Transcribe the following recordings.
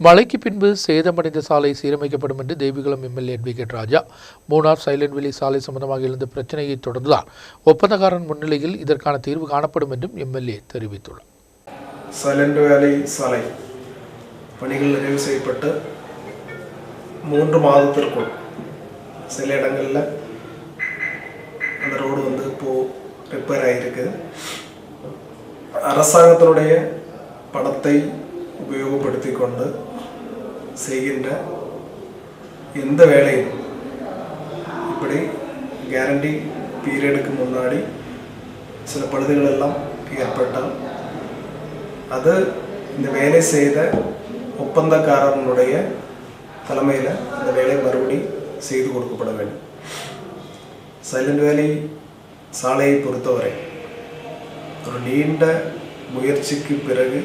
மழைக்கு பின்பு சேதமடைந்த சாலை சீரமைக்கப்படும் என்று Devikulam MLA advocate Raja Munnar silent வெளி சாலை சம்பந்தமாக எழுந்த பிரச்சனையை தொடர்ந்துதான் ஒப்பந்தக்காரன் முன்னிலையில் இதற்கான தீர்வு காணப்படும் என்றும் எம்எல்ஏ தெரிவித்துள்ளார். சைலண்ட் வேலி சாலை பணிகள் நிறைவு செய்யப்பட்டு மூன்று மாதத்திற்குள் சில இடங்களில் அந்த ரோடு வந்து இப்போது ரிப்பேர் ஆகியிருக்கு அரசாங்கத்தினுடைய பணத்தை உபயோகப்படுத்தி கொண்டு செய்கின்ற எந்த வேலையும் இப்படி கேரண்டி பீரியடுக்கு முன்னாடி சில பழுதுகள் எல்லாம் ஏற்பட்டால் அது இந்த வேலை செய்த ஒப்பந்தக்காரனுடைய தலைமையில் அந்த வேலை மறுபடி செய்து கொடுக்கப்பட வேண்டும். சைலண்ட் வேலி சாலையை பொறுத்தவரை ஒரு நீண்ட முயற்சிக்கு பிறகு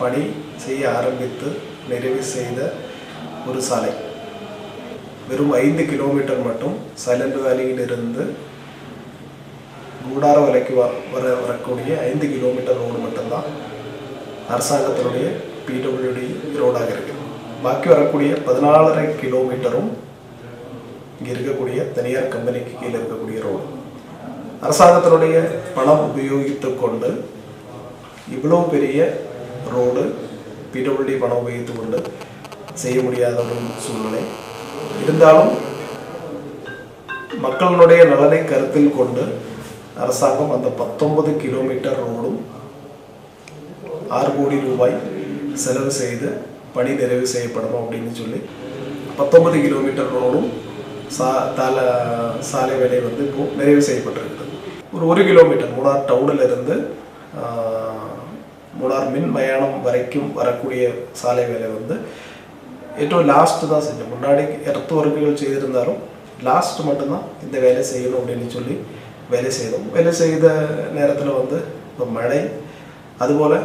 பணி செய்ய ஆரம்பித்து நிறைவு செய்த ஒரு சாலை. வெறும் ஐந்து கிலோமீட்டர் மட்டும் சைலண்ட் வேலியிலிருந்து கூடார வலைக்கு வ வர வரக்கூடிய ஐந்து கிலோமீட்டர் ரோடு மட்டும்தான் அரசாங்கத்தினுடைய பிடபிள்யூடி ரோடாக இருக்குது. பாக்கி வரக்கூடிய பதினாலரை கிலோமீட்டரும் இங்கே இருக்கக்கூடிய தனியார் கம்பெனிக்கு கீழே இருக்கக்கூடிய ரோடு. அரசாங்கத்தினுடைய பணம் உபயோகித்து கொண்டு இவ்வளோ பெரிய ரோடு பிடபிள்யூடி பணம் உபயோகித்து கொண்டு செய்ய முடியாத ஒரு சூழ்நிலை. இருந்தாலும் மக்களுடைய நலனை கருத்தில் கொண்டு அரசாங்கம் அந்த பத்தொன்பது கிலோமீட்டர் ரோடும் ஆறு கோடி ரூபாய் செலவு செய்து பணி நிறைவு செய்யப்படணும் அப்படின்னு சொல்லி பத்தொன்பது கிலோமீட்டர் ரோடும் சா தால சாலை வேலை வந்து இப்போ நிறைவு செய்யப்பட்டிருக்குது. ஒரு ஒரு கிலோமீட்டர் மூணார் டவுனில் இருந்து மூலார் மின் மயானம் வரைக்கும் வரக்கூடிய சாலை வேலை வந்து ஏற்றவும் லாஸ்ட்டு தான் செஞ்சோம் முன்னாடி இடத்து ஒர்க்குகள் செய்திருந்தாலும் லாஸ்ட் மட்டும்தான் இந்த வேலை செய்யணும் அப்படின்னு சொல்லி வேலை செய்தோம். வேலை செய்த நேரத்தில் வந்து இப்போ மழை அதுபோல்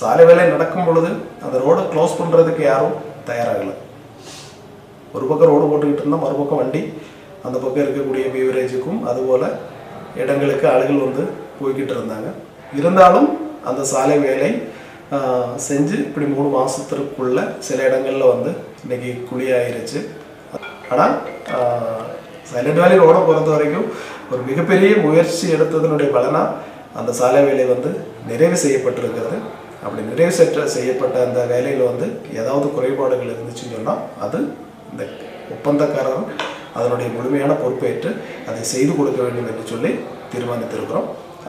சாலை வேலை நடக்கும் பொழுது அந்த ரோடை க்ளோஸ் பண்ணுறதுக்கு யாரும் தயாராகலை. ஒரு பக்கம் ரோடு போட்டுக்கிட்டு இருந்தால் மறுபக்கம் வண்டி. அந்த பக்கம் இருக்கக்கூடிய பீவரேஜுக்கும் அதுபோல் இடங்களுக்கு ஆளுகள் வந்து போய்கிட்டு இருந்தாங்க. இருந்தாலும் அந்த சாலை வேலை செஞ்சு இப்படி மூணு மாதத்திற்குள்ள சில இடங்களில் வந்து இன்னைக்கு குழியாயிருச்சு. ஆனால் சைலண்ட் வேலி ரோடை பொறுத்த வரைக்கும் ஒரு மிகப்பெரிய முயற்சி எடுத்ததனுடைய பலனாக அந்த சாலை வேலை வந்து நிறைவு செய்யப்பட்டிருக்கிறது. அப்படி நிறைவு செற்ற செய்யப்பட்ட அந்த வேலையில் வந்து ஏதாவது குறைபாடுகள் இருந்துச்சுன்னு சொன்னால் அது இந்த ஒப்பந்தக்காரர் அதனுடைய முழுமையான பொறுப்பேற்று அதை செய்து கொடுக்க வேண்டும் என்று சொல்லி தீர்மானித்திருக்கிறோம்.